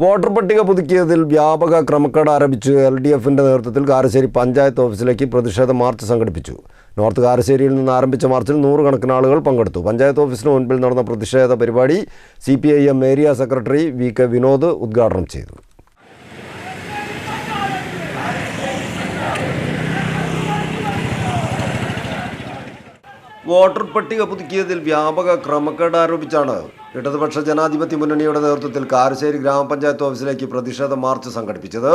Voter പട്ടിക പുതുക്കിയതിൽ വ്യാപക ക്രമക്കേട് ആരംഭിച്ച് എൽ ഡി എഫിന്റെ നേതൃത്വത്തിൽ കാരശ്ശേരി പഞ്ചായത്ത് ഓഫീസിലേക്ക് പ്രതിഷേധ മാർച്ച് സംഘടിപ്പിച്ചു. നോർത്ത് കാരശ്ശേരിയിൽ നിന്ന് ആരംഭിച്ച മാർച്ചിൽ നൂറുകണക്കിന് ആളുകൾ പങ്കെടുത്തു. പഞ്ചായത്ത് ഓഫീസിന് മുൻപിൽ നടന്ന പ്രതിഷേധ പരിപാടി C P I M area secretary V K Vinod ഉദ്ഘാടനം ചെയ്തു. വോട്ടർ പട്ടിക പുതുക്കിയതിൽ വ്യാപക ക്രമക്കേട് ആരോപിച്ചാണ് ഇടതുപക്ഷ ജനാധിപത്യ മുന്നണിയുടെ നേതൃത്വത്തിൽ കാരശ്ശേരി ഗ്രാമപഞ്ചായത്ത് ഓഫീസിലേക്ക് പ്രതിഷേധ മാർച്ച് സംഘടിപ്പിച്ചത്.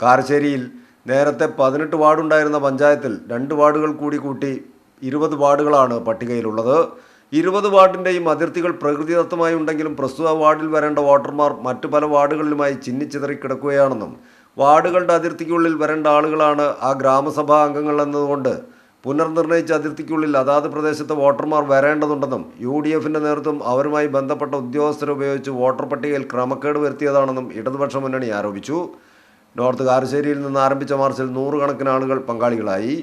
കാരശ്ശേരിയിൽ നേരത്തെ പതിനെട്ട് വാർഡുണ്ടായിരുന്ന പഞ്ചായത്തിൽ രണ്ട് വാർഡുകൾ കൂടി കൂട്ടി ഇരുപത് വാർഡുകളാണ് പട്ടികയിലുള്ളത്. ഇരുപത് വാർഡിന്റെയും അതിർത്തികൾ പ്രകൃതിദത്തമായി ഉണ്ടെങ്കിലും പ്രസ്തുത വാർഡിൽ വരേണ്ട വോട്ടർമാർ മറ്റു പല വാർഡുകളിലുമായി ചിന്നിച്ചിതറി കിടക്കുകയാണെന്നും വാർഡുകളുടെ അതിർത്തിക്കുള്ളിൽ വരേണ്ട ആളുകളാണ് ആ ഗ്രാമസഭാ അംഗങ്ങൾ എന്നതുകൊണ്ട് പുനർനിർണയിച്ച അതിർത്തിക്കുള്ളിൽ അതാത് പ്രദേശത്ത് വോട്ടർമാർ വരേണ്ടതുണ്ടെന്നും യു ഡി എഫിന്റെ നേതൃത്വം അവരുമായി ബന്ധപ്പെട്ട ഉദ്യോഗസ്ഥരെ ഉപയോഗിച്ച് വോട്ടർ പട്ടികയിൽ ക്രമക്കേട് വരുത്തിയതാണെന്നും ഇടതുപക്ഷ മുന്നണി ആരോപിച്ചു. നോർത്ത് കാരശ്ശേരിയിൽ നിന്ന് ആരംഭിച്ച മാർച്ചിൽ നൂറുകണക്കിന് ആളുകൾ പങ്കാളികളായി.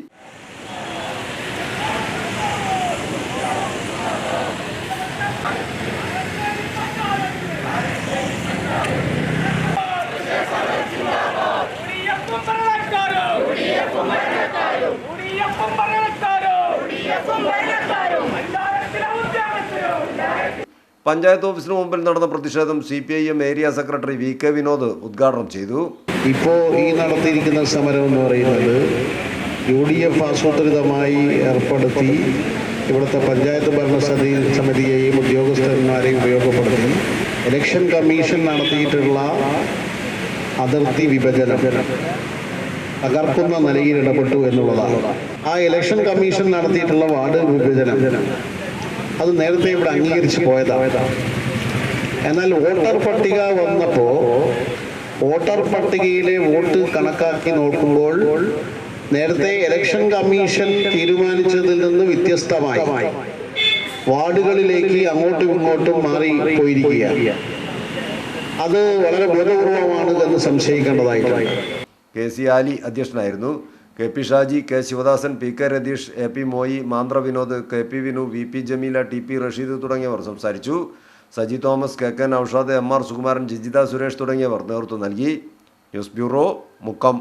പഞ്ചായത്ത് ഓഫീസിന് മുമ്പിൽ നടന്ന പ്രതിഷേധം C P I M area secretary V K Vinod ഉദ്ഘാടനം ചെയ്തു. ഇപ്പോൾ ഈ നടത്തിയിരിക്കുന്ന സമരം എന്ന് പറയുന്നത് യു ഡി എഫ് ആസൂത്രിതമായി ഏർപ്പെടുത്തി ഇവിടുത്തെ പഞ്ചായത്ത് ഭരണസമിതി സമിതിയെയും ഉദ്യോഗസ്ഥന്മാരെയും ഉപയോഗപ്പെടുത്തി ഇലക്ഷൻ കമ്മീഷൻ നടത്തിയിട്ടുള്ള അതിർത്തി വിഭജനം. തകർക്കുന്ന നിലയിൽ ഇടപെട്ടു എന്നുള്ളതാണ്. ആ ഇലക്ഷൻ കമ്മീഷൻ നടത്തിയിട്ടുള്ള വാർഡ് വിഭജനം. അത് നേരത്തെ ഇവിടെ അംഗീകരിച്ച് പോയതാണ്. എന്നാൽ വോട്ടർ പട്ടിക വന്നപ്പോൾ വോട്ടർ പട്ടികയിലെ വോട്ട് കണക്കാക്കി നോക്കുമ്പോൾ നേരത്തെ ഇലക്ഷൻ കമ്മീഷൻ തീരുമാനിച്ചതിൽ നിന്ന് വ്യത്യസ്തമായി വാർഡുകളിലേക്ക് അങ്ങോട്ടും ഇങ്ങോട്ടും മാറി പോയിരിക്കുകയാണ്. അത് വളരെ ബോധപൂർവമാണ് എന്ന് സംശയിക്കേണ്ടതായിട്ടുണ്ട്. കെ സി ആലി അധ്യക്ഷനായിരുന്നു. K P Shaji K Sivadasan P K Ratheesh A P Moyi Manthra Vinod K P Vinu V P Jameela T P Rasheed തുടങ്ങിയവർ സംസാരിച്ചു. Saji Thomas K K Noushad M R Sukumaran Jijitha Suresh തുടങ്ങിയവർ നേതൃത്വം നൽകി. News bureau Mukkam.